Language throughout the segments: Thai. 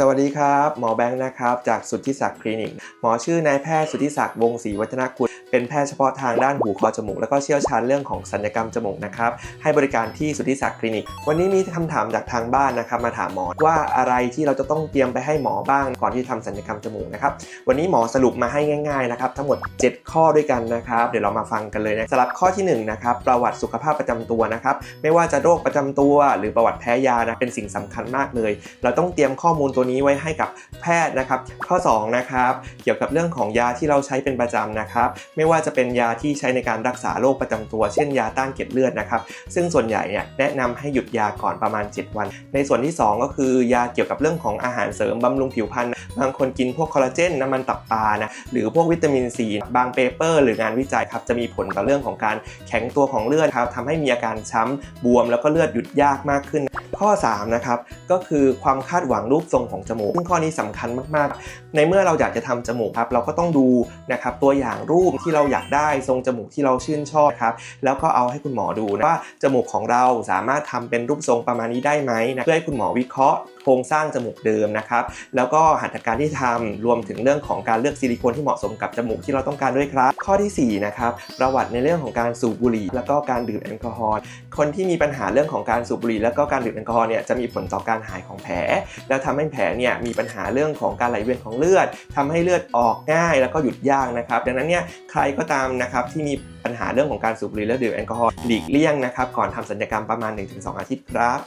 สวัสดีครับ หมอแบงค์นะครับ จากสุทธิศักดิ์คลินิก หมอชื่อนายแพทย์สุทธิศักดิ์วงศรีวัฒนกุลเป็นแพทย์เฉพาะทางด้านหูคอจมูก แล้วก็เชี่ยวชาญเรื่องของศัลยกรรมจมูกนะครับ ให้บริการที่สุทธิศักดิ์คลินิก วันนี้มีคำถามจากทางบ้านนะครับมาถามหมอว่าอะไรที่เราจะต้องเตรียมไปให้หมอบ้างก่อนที่ทำศัลยกรรมจมูกนะครับ วันนี้หมอสรุปมาให้ง่ายๆนะครับทั้งหมด 7 ข้อด้วยกันนะครับ เดี๋ยวเรามาฟังกันเลยนะสำหรับข้อที่หนึ่งนะครับประวัติสุขภาพประจำตัวนะครับ ไม่ว่าจะโรคประจำตัว หรือประวัติแพ้ยานะเป็นสิ่งสำคัญมากเลย เราต้องเตรียมข้อมูลตัวนี้ไว้ให้กับแพทย์นะครับ ข้อ2นะครับเกี่ยวกับเรื่องของยาที่เราใช้เป็นประจำนะครับ ไม่ว่าจะเป็นยาที่ใช้ในการรักษาโรคประจำตัว เช่นยาต้านเกล็ดเลือดนะครับ ซึ่งส่วนใหญ่เนี่ยแนะนำให้หยุดยาก่อนประมาณ 7 วัน ในส่วนที่ 2 ก็คือยาเกี่ยวกับเรื่องของอาหารเสริมบำรุงผิวพรรณบางคนกินพวกคอลลาเจนน้ำมันตับปลานะหรือพวกวิตามินซีบางเปเปอร์ หรืองานวิจัยครับจะมีผลต่อเรื่องของการแข็งตัวของเลือดครับทำให้มีอาการช้ำบวม แล้วก็เลือดหยุดยากมากขึ้น ข้อ3นะครับก็คือความคาดหวังรูปทรงของจมูกซึ่งข้อนี้สำคัญมากๆ ในเมื่อเราอยากจะทำจมูกครับเราก็ต้องดูนะครับตัวอย่างรูปที่เราอยากได้ทรงจมูกที่เราชื่นชอบครับแล้วก็เอาให้คุณหมอดูนะว่าจมูกของเราสามารถทำเป็นรูปทรงประมาณนี้ได้ไหมนะเพื่อให้คุณหมอวิเคราะห์ รงสร้างจมูกเดิมนะครับ แล้วก็หัตถการที่ทำรวมถึงเรื่องของการเลือกซิลิโคนที่เหมาะสมกับจมูกที่เราต้องการด้วยครับ ข้อทีสี่4นะครับประวัติในเรื่องของการสูบบุหรี่ แล้วก็การดื่มแอลกอฮอล์คนที่มีปัญหาเรื่องของการสูบบุหรี่ แล้วก็การดื่มแอลกอฮอล์เนี่ยจะมีผลต่อการหายของแผล แล้วทำให้แผลเนี่ยมีปัญหาเรื่องของการไหลเวียนของเลือดทำให้เลือดออกง่าย แล้วก็หยุดยากนะครับดังนั้นเนี่ยใครก็ตามนะครับที่มีปัญหาเรื่องของการสูบบุหรี่และดื่มแอลกอฮอล์หลีกเลี่ยงนะครับก่อนทำศัลยกรรมประมาณ 1-2 อาทิตย์ครับ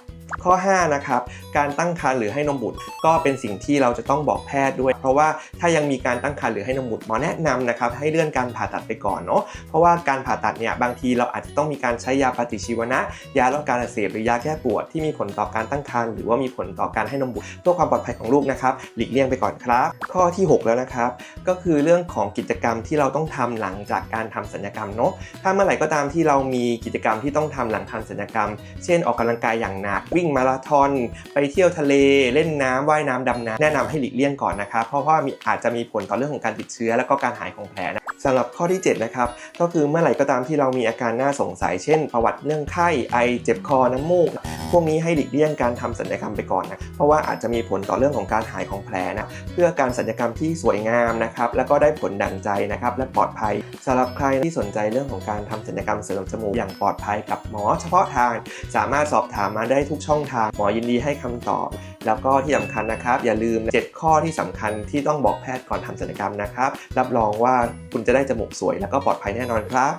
ข้อ 5 นะครับ การตั้งครรภ์หรือให้นมบุตร ก็เป็นสิ่งที่เราจะต้องบอกแพทย์ด้วย เพราะว่าถ้ายังมีการตั้งครรภ์หรือให้นมบุตรหมอแนะนำนะครับ ให้เลื่อนการผ่าตัดไปก่อนเนาะเพราะว่าการผ่าตัดเนี่ยบางทีเราอาจจะต้องมีการใช้ยาปฏิชีวนะ ยาลดการอักเสบหรือยาแก้ปวดที่มีผลต่อการตั้งครรภ์หรือว่ามีผลต่อการให้นมบุตรเพื่อความปลอดภัยของลูกนะครับ หลีกเลี่ยงไปก่อนครับ ข้อที่ 6 แล้วนะครับ ก็คือเรื่องของกิจกรรมที่เราต้องทำหลังจากการทำศัลยกรรมเนาะถ้าเมื่อไหร่ก็ตามที่เรามีกิจกรรมที่ต้องทำหลังทำศัลยกรรม เช่น ออกกำลังกายอย่างหนักวิงมาราธอน ไปเที่ยวทะเล เล่นน้ำว่ายน้ำดำน้ำแนะนำให้หลีกเลี่ยงก่อนนะครับ เพราะว่ามีอาจจะมีผลต่อเรื่องของการติดเชื้อ แล้วก็การหายของแผลนะ สำหรับข้อที่ 7 นะครับ ก็คือเมื่อไหร่ก็ตามที่เรามีอาการน่าสงสัย เช่น ประวัติเรื่องไข้ ไอ เจ็บคอ น้ำมูก พวกนี้ให้หลีกเลี่ยงการทำศัลยกรรมไปก่อนนะ เพราะว่าอาจจะมีผลต่อเรื่องของการหายของแผลนะ เพื่อการศัลยกรรมที่สวยงามนะครับ แล้วก็ได้ผลดั่งใจนะครับ และปลอดภัยสำหรับใครที่สนใจเรื่องของการทำศัลยกรรมเสริมจมูกอย่างปลอดภัยกับหมอ เฉพาะทาง สามารถสอบถามมาได้ทุกช่องทาง หมอยินดีให้คำตอบแล้วก็ที่สำคัญนะครับ อย่าลืม 7 ข้อที่สำคัญที่ต้องบอกแพทย์ก่อนทำศัลยกรรมนะครับ รับรองว่าคุณจะได้จมูกสวยแล้วก็ปลอดภัยแน่นอนครับ